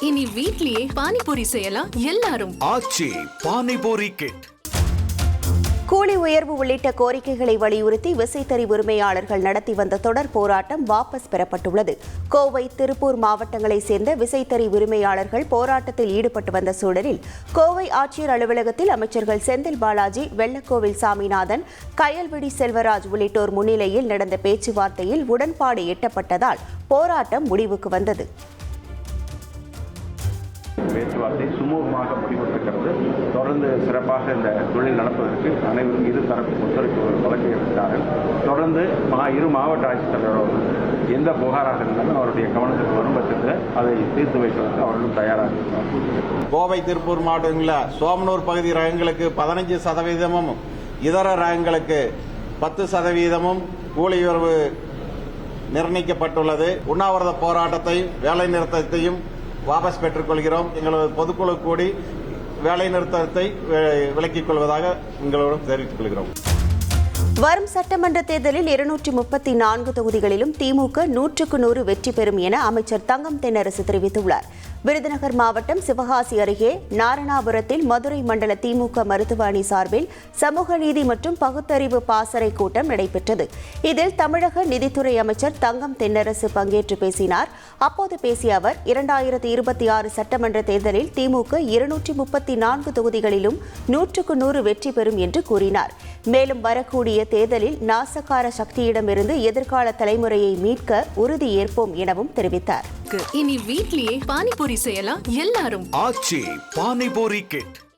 இனி வீட்லயே பானிபூரி செய்யலாம் எல்லாரும். ஆச்சி பானிபூரி கிட் கூலி உயர்வு உள்ளிட்ட கோரிக்கைகளை வலியுறுத்தி விசைத்தறி உரிமையாளர்கள் நடத்தி வந்த தொடர் போராட்டம் வாபஸ் பெறப்பட்டுள்ளது. கோவை திருப்பூர் மாவட்டங்களைச் சேர்ந்த விசைத்தறி உரிமையாளர்கள் போராட்டத்தில் ஈடுபட்டு வந்த சூழலில் கோவை ஆட்சியர் அலுவலகத்தில் அமைச்சர்கள் செந்தில் பாலாஜி வெள்ளக்கோவில் சாமிநாதன் கயல்விழி செல்வராஜ் உள்ளிட்டோர் முன்னிலையில் நடந்த பேச்சுவார்த்தையில் உடன்பாடு எட்டப்பட்டதால் போராட்டம் முடிவுக்கு வந்தது. பேச்சுவார்த்தை சுமூகமாக முடிவுற்றிருக்கிறது தொடர்ந்து சிறப்பாக இந்த தொழில் நடப்பதற்கு அனைவரும் இரு தரப்பு ஒத்துழைப்பு வழங்கியிருக்கிறார்கள். தொடர்ந்து மா இரு மாவட்ட ஆட்சித்தலைவரோடு எந்த புகாராக இருந்தாலும் அவருடைய கவனத்துக்கு வரும் பட்சத்தில் அதை தீர்த்து வைப்பதற்கு அவர்களும் தயாராக இருக்கிறார் கோவை திருப்பூர் மாவட்டங்களில் சோமனூர் பகுதி ரகங்களுக்கு பதினஞ்சு சதவீதமும் இதர ரகங்களுக்கு பத்து சதவீதமும் கூலி உயர்வு நிர்ணயிக்கப்பட்டுள்ளது. உண்ணாவிரத போராட்டத்தையும் வேலை நிறுத்தத்தையும் வாபஸ் பெற்றுக்கொள்கிறோம் எங்களது பொதுக்குழு கூடி வேலை நிறுத்தத்தை விலக்கிக் கொள்வதாக உங்களோடு தெரிவித்துக் கொள்கிறோம். வரும் சட்டமன்ற தேர்தலில் இருநூற்றி முப்பத்தி நான்கு தொகுதிகளிலும் திமுக நூற்றுக்கு நூறு வெற்றி பெறும் என அமைச்சர் தங்கம் தென்னரசு தெரிவித்துள்ளார். விருதுநகர் மாவட்டம் சிவகாசி அருகே நாரணாபுரத்தில் மதுரை மண்டல திமுக மருத்துவ அணி சார்பில் சமூக நீதி மற்றும் பகுத்தறிவு பாசறை கூட்டம் நடைபெற்றது. இதில் தமிழக நிதித்துறை அமைச்சர் தங்கம் தென்னரசு பங்கேற்று பேசினார். அப்போது பேசிய அவர் இரண்டாயிரத்தி இருபத்தி ஆறு சட்டமன்ற தேர்தலில் திமுக இருநூற்றி முப்பத்தி நான்கு தொகுதிகளிலும் நூற்றுக்கு நூறு வெற்றி பெறும் என்று கூறினார். மேலும் வரக்கூடிய தேர்தலில் நாசகார சக்தியிடமிருந்து எதிர்கால தலைமுறையை மீட்க உறுதி ஏற்போம் எனவும் தெரிவித்தார். இனி வீட்லயே பானிபூரி செய்யலாம் எல்லாரும். ஆச்சி பானிபூரி கிட்.